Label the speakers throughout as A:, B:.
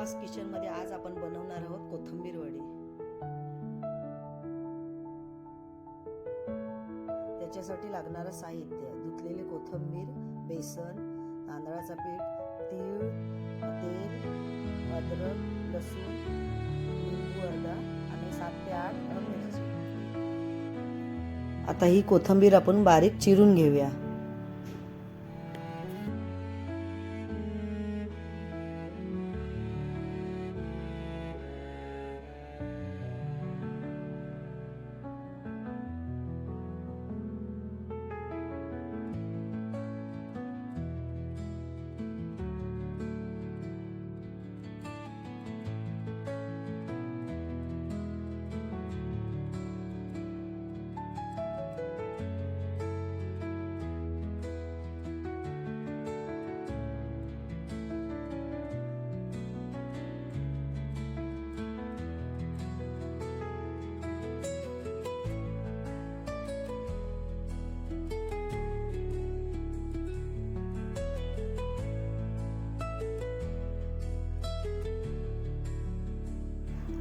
A: सुहास किचनमध्ये आज आपण बनवणार आहोत कोथिंबीर वडी. त्याच्यासाठी लागणारं साहित्य धुतलेली कोथिंबीर बेसन तांदळाचा पीठ तीळ तेल अद्रक लसूण लिंबू अर्धा आणि सात ते आठ मिरची आता ही कोथिंबीर आपण बारीक चिरून घेऊया.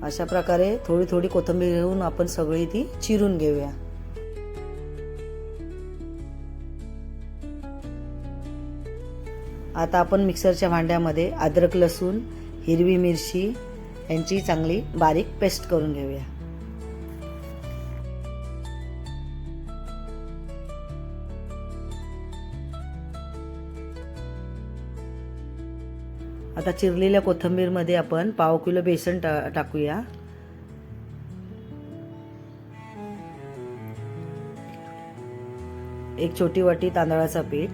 A: अशा प्रकारे थोडी थोडी कोथिंबीर घेऊन आपण सगळी ती चिरून घेऊया. आता आपण मिक्सरच्या भांड्यामध्ये अद्रक लसूण हिरवी मिरची यांची चांगली बारीक पेस्ट करून घेऊया. आता चिरलेल्या कोथिंबीरमध्ये आपण पाव किलो बेसन टा टाकूया. एक छोटी वाटी तांदळाचा पीठ.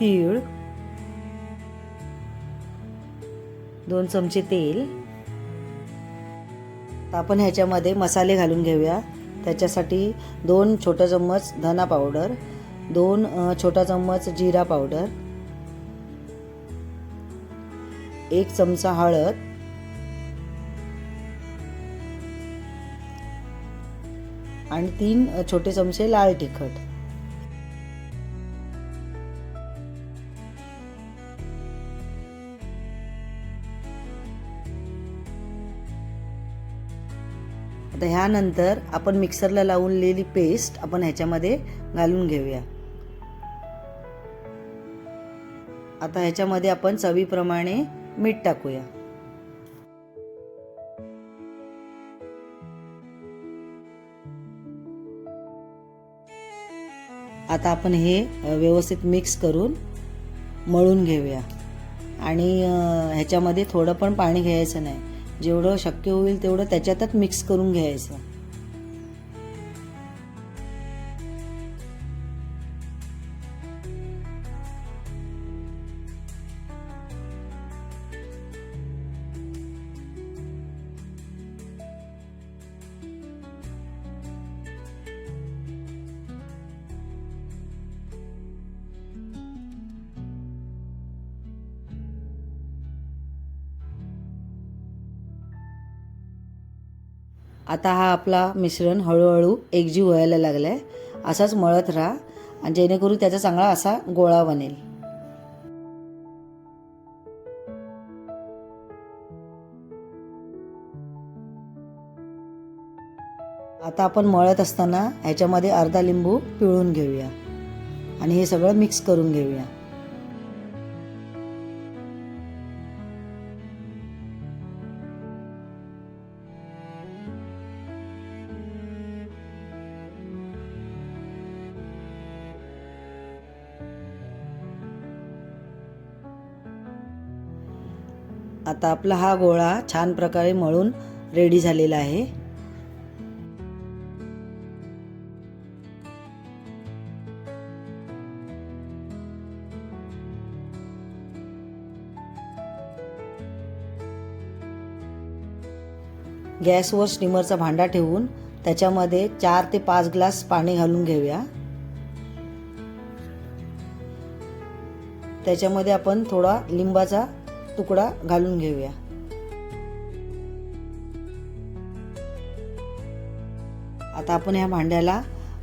A: तीळ. दोन चमचे तेल. आपण ह्याच्यामध्ये मसाले घालून घेऊया. त्याच्यासाठी दोन छोटा चम्मच धना पावडर. दोन छोटा चम्मच जिरा पावडर. एक चमचा हळद. आणि तीन छोटे चमचे लाल तिखट. आता ह्यानंतर आपण मिक्सरला लावलेली पेस्ट आपण ह्याच्यामध्ये घालून घेऊया. आता ह्याच्यामध्ये आपण चवीप्रमाणे मीठ टाकूया. आता आपण हे व्यवस्थित मिक्स करून मळून घेऊया. आणि ह्याच्यामध्ये थोडं पण पाणी घ्यायचं नाही. जेवढं शक्य होईल तेवढं त्याच्यातच मिक्स करून घ्यायचं. आता हा आपला मिश्रण हळूहळू एकजीव व्हायला लागला आहे असाच मळत राहा आणि जेणेकरून त्याचा चांगला असा गोळा बनेल. आता आपण मळत असताना ह्याच्यामध्ये अर्धा लिंबू पिळून घेऊया. आणि हे सगळं मिक्स करून घेऊया. आता आपला हा गोळा छान प्रकारे मळून रेडी झालेला आहे. गॅसवर स्टीमरचा भांडा ठेवून त्याच्यामध्ये चार ते पाच ग्लास पाणी घालून घेऊया. त्याच्यामध्ये आपण थोडा लिंबाचा तुकडा घालून घेऊया. आता आपण ह्या भांड्याला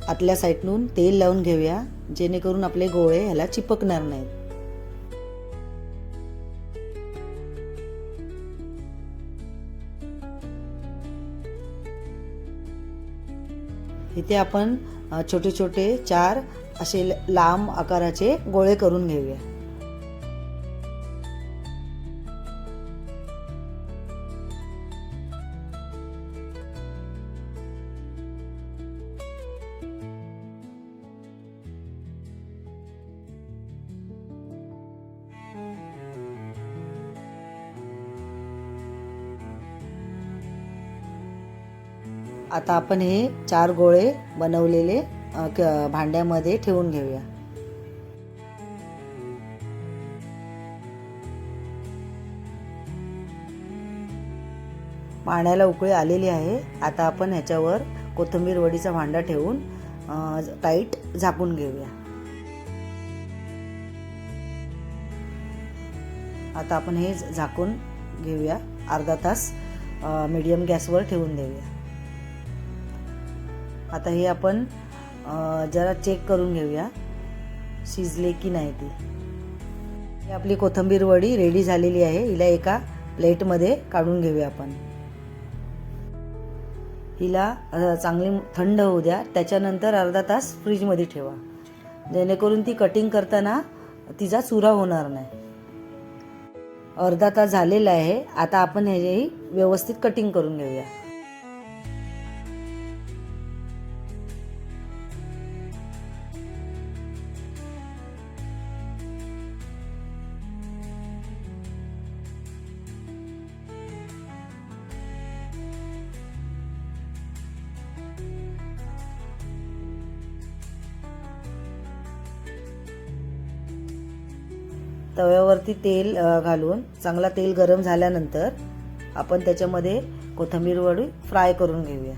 A: आतल्या साईडनून तेल लावून घेऊया जेणेकरून आपले गोळे ह्याला चिपकणार नाहीत. इथे आपण छोटे छोटे चार असे लांब आकाराचे गोळे करून घेऊया. आता आपण हे चार गोळे बनवलेले क- भांड्यामध्ये ठेवून घेऊया. पाण्याला उकळी आलेली आहे. आता आपण ह्याच्यावर कोथिंबीर वडीचा भांडा ठेवून टाईट झाकून घेऊया. आता आपण हे झाकून घेऊया. अर्धा तास मीडियम गॅसवर ठेवून देऊया. आता हे आपण जरा चेक करून घेऊया शिजले की नाही ती. ही आपली कोथिंबीर वडी रेडी झालेली आहे. हिला एका प्लेटमध्ये काढून घेऊया आपण. हिला चांगली थंड होऊ द्या. त्याच्यानंतर अर्धा तास फ्रीजमध्ये ठेवा. जेणेकरून ती कटिंग करताना तिचा चुरा होणार नाही. अर्धा तास झालेला आहे. आता आपण ह्याची व्यवस्थित कटिंग करून घेऊया. तव्यावरती तेल घालून चांगला तेल गरम झाल्यानंतर आपण त्याच्यामध्ये कोथिंबीर वडी फ्राय करून घेऊया.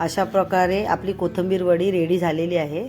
A: अशा प्रकारे आपली कोथिंबीर वडी रेडी झालेली आहे.